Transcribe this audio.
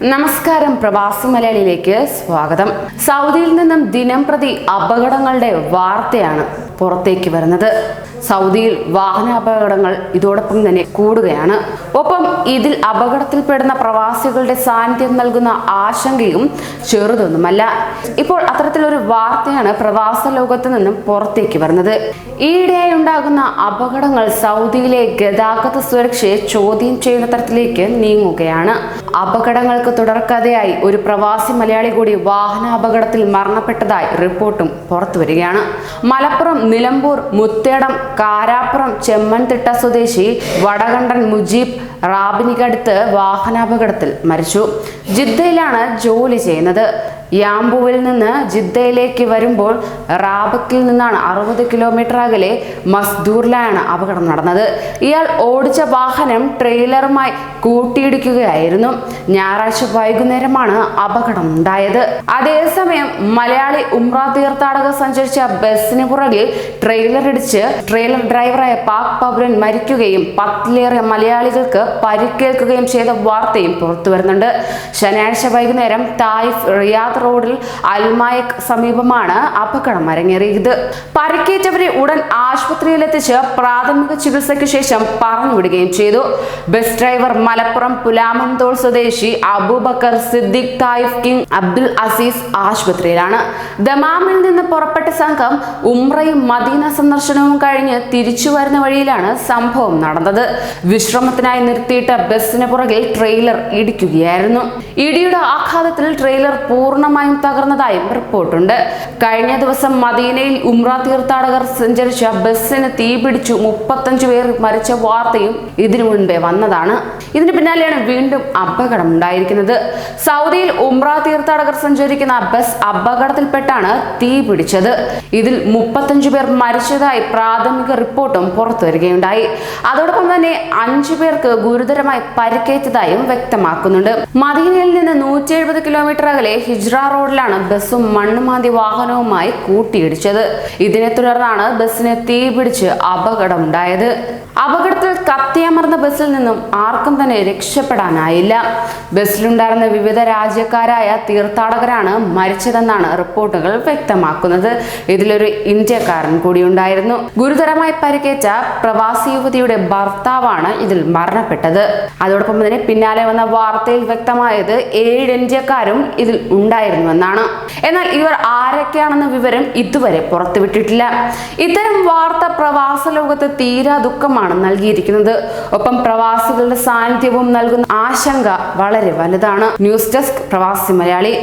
നമസ്കാരം പ്രവാസി മലയാളിയിലേക്ക് സ്വാഗതം. സൗദിയിൽ നിന്നും ദിനം പ്രതി അപകടങ്ങളുടെ വാർത്തയാണ് പുറത്തേക്ക് വരുന്നത്. സൗദിയിൽ വാഹനാപകടങ്ങൾ ഇതോടൊപ്പം തന്നെ കൂടുകയാണ്. ഒപ്പം ഇതിൽ അപകടത്തിൽപ്പെടുന്ന പ്രവാസികളുടെ സാന്നിധ്യം നൽകുന്ന ആശങ്കയും ചെറുതൊന്നുമല്ല. ഇപ്പോൾ അത്തരത്തിലൊരു വാർത്തയാണ് പ്രവാസ ലോകത്ത് നിന്നും പുറത്തേക്ക് വരുന്നത്. ഈയിടെയായി ഉണ്ടാകുന്ന അപകടങ്ങൾ സൗദിയിലെ ഗതാഗത സുരക്ഷയെ ചോദ്യം ചെയ്യുന്ന തരത്തിലേക്ക് നീങ്ങുകയാണ്. അപകടങ്ങൾക്ക് തുടർക്കഥയായി ഒരു പ്രവാസി മലയാളി കൂടി വാഹനാപകടത്തിൽ മരണപ്പെട്ടതായി റിപ്പോർട്ടും പുറത്തുവരികയാണ് മലപ്പുറം നിലമ്പൂർ മുത്തേടം കാരാപ്പുറം ചെമ്മൻതിട്ട സ്വദേശി വടകണ്ടൻ മുജീബ് റാബിനിക്കടുത്ത് വാഹനാപകടത്തിൽ മരിച്ചു. ജിദ്ദയിലാണ് ജോലി ചെയ്യുന്നത്. യാംബുവിൽ നിന്ന് ജിദ്ദയിലേക്ക് വരുമ്പോൾ റാബക്കിൽ നിന്നാണ് അറുപത് കിലോമീറ്റർ അകലെ മസ്ദൂറിലാണ് അപകടം നടന്നത്. ഇയാൾ ഓടിച്ച വാഹനം ട്രെയിലറുമായി കൂട്ടിയിടിക്കുകയായിരുന്നു. ഞായറാഴ്ച വൈകുന്നേരമാണ് അപകടം ഉണ്ടായത്. അതേസമയം മലയാളി ഉംറ തീർത്ഥാടകർ സഞ്ചരിച്ച ബസ്സിന് പുറകിൽ ട്രെയിലർ ഇടിച്ച് ട്രെയിലർ ഡ്രൈവറായ പാക് പൗരൻ മരിക്കുകയും പത്തിലേറെ മലയാളികൾക്ക് പരിക്കേൽക്കുകയും ചെയ്ത വാർത്തയും പുറത്തു വരുന്നുണ്ട് ശനിയാഴ്ച വൈകുന്നേരം തായിഫ് റിയാദ് റോഡിൽ അൽമായക് സമീപമാണ് അപകടം അരങ്ങേറിയത്. പരിക്കേറ്റവരെ ഉടൻ ആശുപത്രിയിലെത്തിച്ച് പ്രാഥമിക ചികിത്സയ്ക്ക് ശേഷം പറഞ്ഞുവിടുകയും ചെയ്തു. ബസ് ഡ്രൈവർ മലപ്പുറം പുലാമന്തോൾ സ്വദേശി Abubakar Siddique Taif King Abdul Aziz ആശുപത്രിയിലാണ്. ദമാമിൽ നിന്ന് പുറപ്പെട്ട സംഘം ഉംറയും മദീന സന്ദർശനവും കഴിഞ്ഞ് തിരിച്ചു വരുന്ന വഴിയിലാണ് സംഭവം നടന്നത്. വിശ്രമത്തിനായി നിർത്തിയിട്ട ബസ്സിന് പുറകിൽ ട്രെയിലർ ഇടിക്കുകയായിരുന്നു. ഇടിയുടെ ആഘാതത്തിൽ ട്രെയിലർ പൂർണമായും തകർന്നതായും റിപ്പോർട്ടുണ്ട്. കഴിഞ്ഞ ദിവസം മദീനയിൽ ഉംറ തീർത്ഥാടകർ സഞ്ചരിച്ച ബസ്സിന് തീപിടിച്ചു മുപ്പത്തഞ്ചു പേർ മരിച്ച വാർത്തയും ഇതിനു മുൻപേ വന്നതാണ്. ഇതിനു പിന്നാലെയാണ് വീണ്ടും അപകടം ഉണ്ടായിരിക്കുന്നത് സൗദിയിൽ ഉംറ തീർത്ഥാടകർ സഞ്ചരിക്കുന്ന ബസ് അപകടത്തിൽപ്പെട്ടാണ് തീ പിടിച്ചത്. ഇതിൽ മുപ്പത്തഞ്ചു പേർ മരിച്ചതായി പ്രാഥമിക റിപ്പോർട്ടും പുറത്തു വരികയുണ്ടായി. അതോടൊപ്പം തന്നെ അഞ്ചു പേർക്ക് ഗുരുതരമായി പരിക്കേറ്റതായും വ്യക്തമാക്കുന്നുണ്ട്. മദീനയിൽ നിന്ന് നൂറ്റി കിലോമീറ്റർ അകലെ ഹിജ്റ റോഡിലാണ് ബസ്സും മണ്ണുമാന്തി വാഹനവുമായി കൂട്ടിയിടിച്ചത്. ഇതിനെ തുടർന്നാണ് ബസ്സിനെ തീ പിടിച്ച് അപകടമുണ്ടായത്. അപകടത്തിൽ കത്തിയമർന്ന ബസ്സിൽ നിന്നും ആർക്കും തന്നെ രക്ഷപ്പെടാനായില്ല. ബസ്സിലുണ്ടായിരുന്ന വിവിധ രാജ്യക്കാരായ തീർത്ഥാടകരാണ് മരിച്ചതെന്നാണ് റിപ്പോർട്ടുകൾ വ്യക്തമാക്കുന്നത്. ഇതിലൊരു ഇന്ത്യക്കാരൻ കൂടിയുണ്ടായിരുന്നു. ഗുരുതരമായി പരിക്കേറ്റ പ്രവാസി യുവതിയുടെ ഭർത്താവാണ് ഇതിൽ മരണപ്പെട്ടത്. അതോടൊപ്പം തന്നെ പിന്നാലെ വന്ന വാർത്തയിൽ വ്യക്തമായത് ഏഴ് ഇന്ത്യക്കാരും ഇതിൽ ഉണ്ടായിരുന്നുവെന്നാണ് എന്നാൽ ഇവർ ആരൊക്കെയാണെന്ന വിവരം ഇതുവരെ പുറത്തുവിട്ടിട്ടില്ല. ഇത്തരം വാർത്ത പ്രവാസ ലോകത്ത് തീരാ ദുഃഖമാണ് നൽകിയിരിക്കുന്നത്. ഒപ്പം പ്രവാസികളുടെ സാന്നിധ്യവും നൽകുന്ന ആശങ്ക വളരെ വലുതാണ്. ന്യൂസ് ഡെസ്ക് പ്രവാസി മലയാളി.